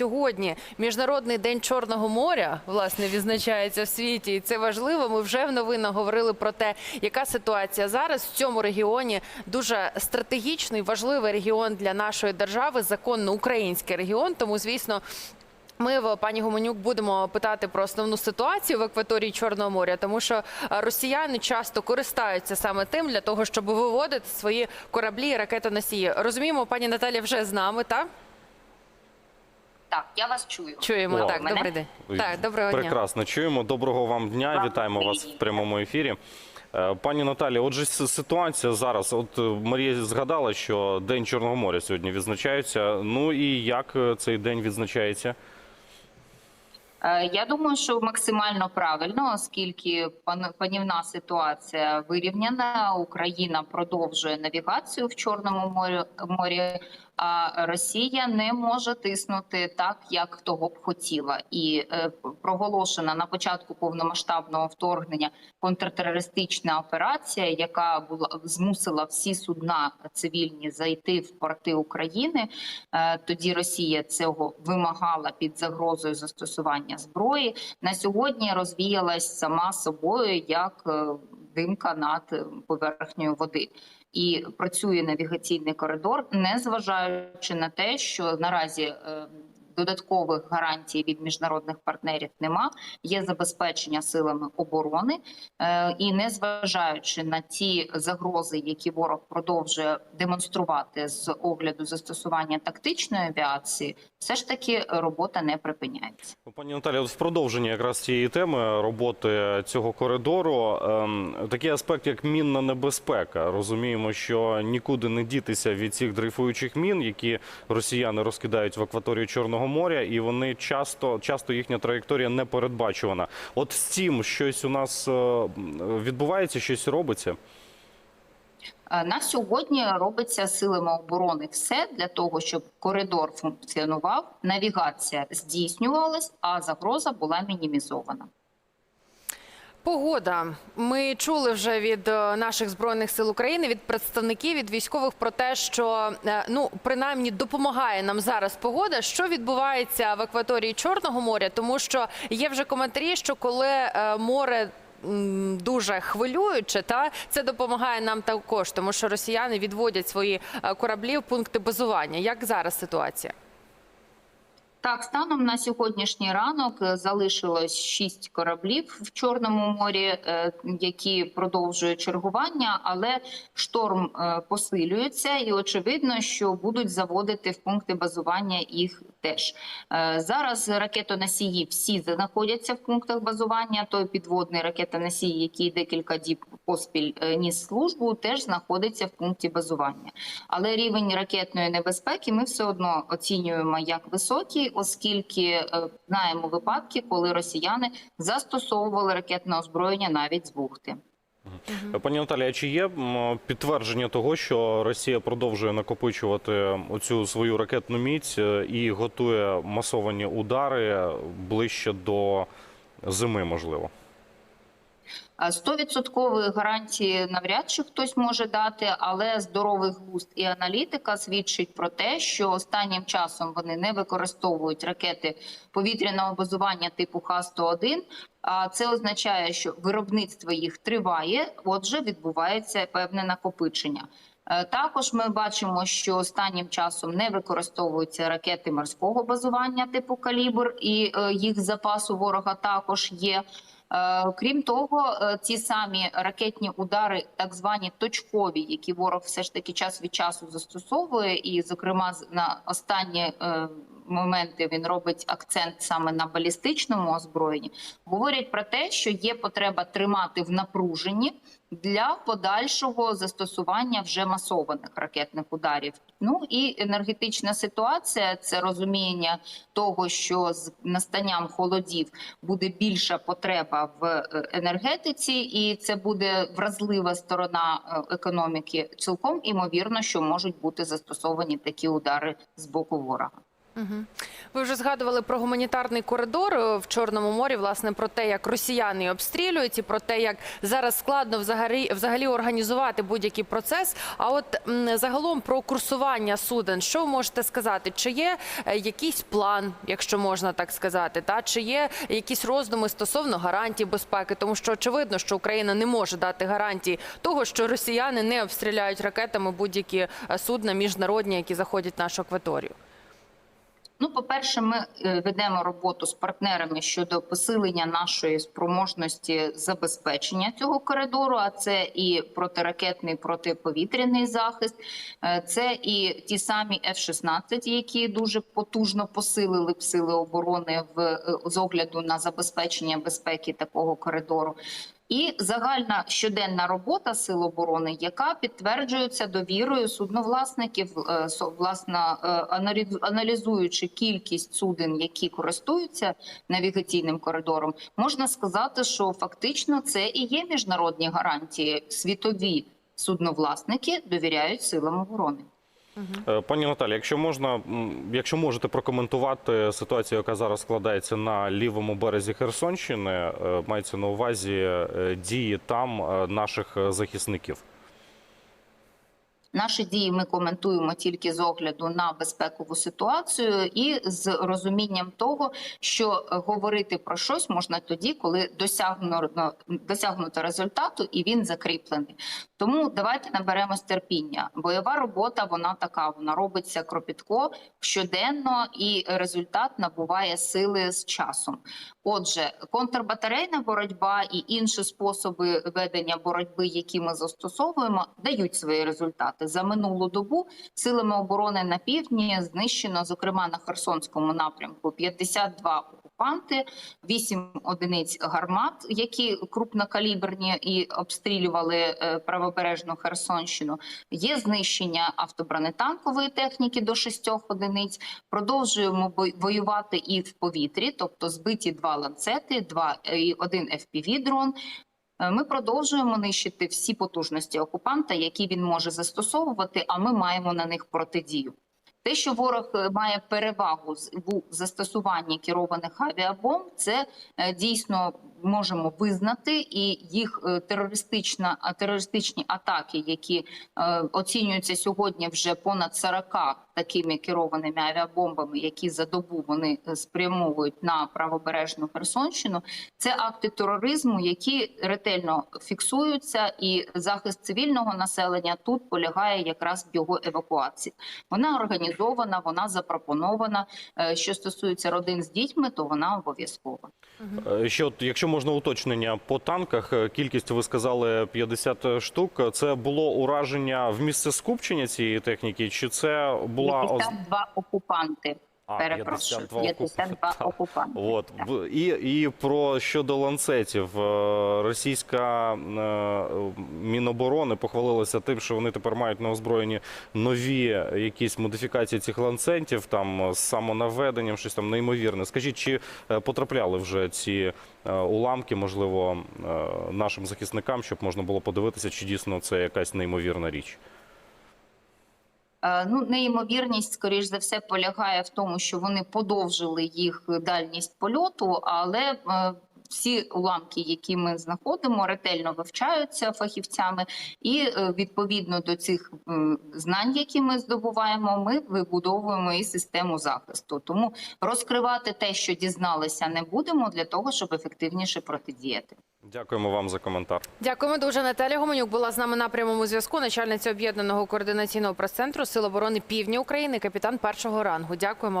Сьогодні міжнародний день Чорного моря власне відзначається в світі, і це важливо. Ми вже в новинах говорили про те, яка ситуація зараз в цьому регіоні. Дуже стратегічний, важливий регіон для нашої держави, законно український регіон. Тому, звісно. Ми в пані Гуменюк будемо питати про основну ситуацію в акваторії Чорного моря, тому що росіяни часто користаються саме тим для того, щоб виводити свої кораблі і ракетоносії. Розуміємо, пані Наталя вже з нами, так? Так, я вас чую. Чуємо О. так. Мене? Добрий день. Так, доброго дня. Прекрасно чуємо. Доброго вам дня. Вам Вітаємо вас привіт. в прямому ефірі. Е, Пані Наталі, отже, с- ситуація зараз. От е, Марія згадала, що День Чорного моря сьогодні відзначається. Ну і як е, цей день відзначається? Е, Я думаю, що максимально правильно, оскільки пан- панівна ситуація вирівняна. Україна продовжує навігацію в Чорному морі, морі, а Росія не може тиснути так, як того б хотіла. І е, проголошена на початку повномасштабного вторгнення контртерористична операція, яка була змусила всі судна цивільні зайти в порти України. Е, Тоді Росія цього вимагала під загрозою застосування зброї. На сьогодні розвіялась сама собою як е, димка над поверхньою поверхнею води. І працює навігаційний коридор, не зважаючи на те, що наразі е, додаткових гарантій від міжнародних партнерів нема. Є забезпечення силами оборони, е, і не зважаючи на ті загрози, які ворог продовжує демонструвати з огляду застосування тактичної авіації, все ж таки робота не припиняється. Ну, Пані Наталі, в продовженні якраз цієї теми роботи цього коридору, ем, такий аспект, як мінна небезпека. Розуміємо, що нікуди не дітися від цих дрейфуючих мін, які росіяни розкидають в акваторії Чорного моря, і вони часто, часто їхня траєкторія не передбачувана. От з цим щось у нас е, відбувається, щось робиться. Е, На сьогодні робиться силами оборони все для того, щоб коридор функціонував, навігація здійснювалась, а загроза була мінімізована. Погода. Ми чули вже від е, наших збройних сил України, від представників від військових про те, що е, ну принаймні допомагає нам зараз погода. Що відбувається в акваторії Чорного моря, тому що є вже коментарі, що коли е, море. Дуже хвилююче, та це допомагає нам також, тому що росіяни відводять свої кораблі в пункти базування. Як зараз ситуація? Так, станом на сьогоднішній ранок е, залишилось шість кораблів в Чорному морі, е, які продовжують чергування, але шторм е, посилюється, і очевидно, що будуть заводити в пункти базування їх теж. Зараз ракетоносії всі знаходяться в пунктах базування. Той підводний ракетоносій, який декілька діб поспіль ніс службу, теж знаходиться в пункті базування. Але рівень ракетної небезпеки ми все одно оцінюємо як високий, оскільки е, знаємо випадки, коли росіяни застосовували ракетне озброєння навіть з бухти. Пані Наталія, чи є підтвердження того, що Росія продовжує накопичувати оцю свою ракетну міць е, і готує масовані удари ближче до зими, можливо? А Стовідсоткової гарантії навряд чи хтось може дати, але здоровий глузд і аналітика свідчить про те, що останнім часом вони не використовують ракети повітряного базування типу Х-101, А це означає, що виробництво їх триває. Отже, відбувається певне накопичення. Е, Також ми бачимо, що останнім часом не використовуються ракети морського базування типу калібр, і е, їх запас у ворога також є. Е, Крім того, е, ці самі ракетні удари, так звані точкові, які ворог все ж таки час від часу застосовує, і, зокрема, на останні е, моменти він робить акцент саме на балістичному озброєнні, говорять про те, що є потреба тримати в напруженні для подальшого застосування вже масованих ракетних ударів. Ну і енергетична ситуація це розуміння того, що з настанням холодів буде більша потреба в е, енергетиці, і це буде вразлива сторона е, економіки. Цілком імовірно, що можуть бути застосовані такі удари з боку ворога. Ви вже згадували про гуманітарний коридор е, в Чорному морі, власне, про те, як росіяни обстрілюють, і про те, як зараз складно взагалі, взагалі організувати будь-який процес. А от загалом про курсування суден, що ви можете сказати? Чи є е, якийсь план, якщо можна так сказати, та чи є якісь роздуми стосовно гарантій безпеки? Тому що очевидно, що Україна не може дати гарантії того, що росіяни не обстріляють ракетами будь-які е, судна міжнародні, які заходять в нашу акваторію. Ну, по-перше, ми е, ведемо роботу з партнерами щодо посилення нашої спроможності забезпечення цього коридору. А це і протиракетний протиповітряний захист, е, це і ті самі F-16, які дуже потужно посилили б сили оборони в е, з огляду на забезпечення безпеки такого коридору. І загальна щоденна робота сил оборони, яка підтверджується довірою судновласників, е, власне, аналізуючи кількість суден, які користуються навігаційним коридором, можна сказати, що фактично це і є міжнародні гарантії. Світові судновласники довіряють силам оборони. Е, Пані Наталі, якщо можна, якщо можете прокоментувати ситуацію, яка зараз складається на лівому березі Херсонщини, е, мається на увазі е, дії там наших захисників. Наші дії ми коментуємо тільки з огляду на безпекову ситуацію і з розумінням того, що е, говорити про щось можна тоді, коли досягнуто, досягнуто результату і він закріплений. Тому давайте наберемось терпіння. Бойова робота вона така, вона робиться кропітко щоденно, і результат набуває сили з часом. Отже, контрбатарейна боротьба і інші способи ведення боротьби, які ми застосовуємо, дають свої результати. За минулу добу силами оборони на півдні знищено, зокрема на Херсонському напрямку, 52 окупанти, 8 одиниць гармат, які крупнокаліберні і обстрілювали е, правобережну Херсонщину. Є знищення автобронетанкової техніки до 6 одиниць. Продовжуємо воювати і в повітрі, тобто збиті два ланцети, два е, і один fpv дрон. Е, Ми продовжуємо нищити всі потужності окупанта, які він може застосовувати. А ми маємо на них протидію. Те, що ворог е, має перевагу у застосуванні керованих авіабомб, це е, дійсно можемо визнати, і їх е, терористична терористичні атаки, які оцінюються сьогодні вже понад 40 такими керованими авіабомбами, які за добу вони е, спрямовують на правобережну Херсонщину. Це акти тероризму, які ретельно фіксуються, і захист цивільного населення тут полягає якраз в його евакуації. Вона організована, вона запропонована. Е, Що стосується родин з дітьми, то вона обов'язкова. Е, Ще от, якщо можна уточнення по танках, кількість ви сказали 50 штук. Це було ураження в місце скупчення цієї техніки, чи це була оз- 52 окупанти. А, Перепрошую, 52 52 окупанти. От і, і про щодо ланцетів, Е, російська е, міноборони похвалилася тим, що вони тепер мають на озброєнні нові якісь модифікації цих ланцетів, там з самонаведенням, щось там неймовірне. Скажіть, чи е, потрапляли вже ці е, уламки, можливо, е, нашим захисникам, щоб можна було подивитися, чи дійсно це якась неймовірна річ? Е, Ну, неймовірність, скоріш за все, полягає в тому, що вони подовжили їх дальність польоту, але е, всі уламки, які ми знаходимо, ретельно вивчаються фахівцями, і е, відповідно до цих знань, які ми здобуваємо, ми вибудовуємо і систему захисту. Тому розкривати те, що дізналися, не будемо для того, щоб ефективніше протидіяти. Дякуємо вам за коментар. Дякуємо дуже. Наталя Гуменюк була з нами на прямому зв'язку. Начальниця об'єднаного координаційного прес-центру Сил оборони Півдня України, капітан першого рангу. Дякуємо.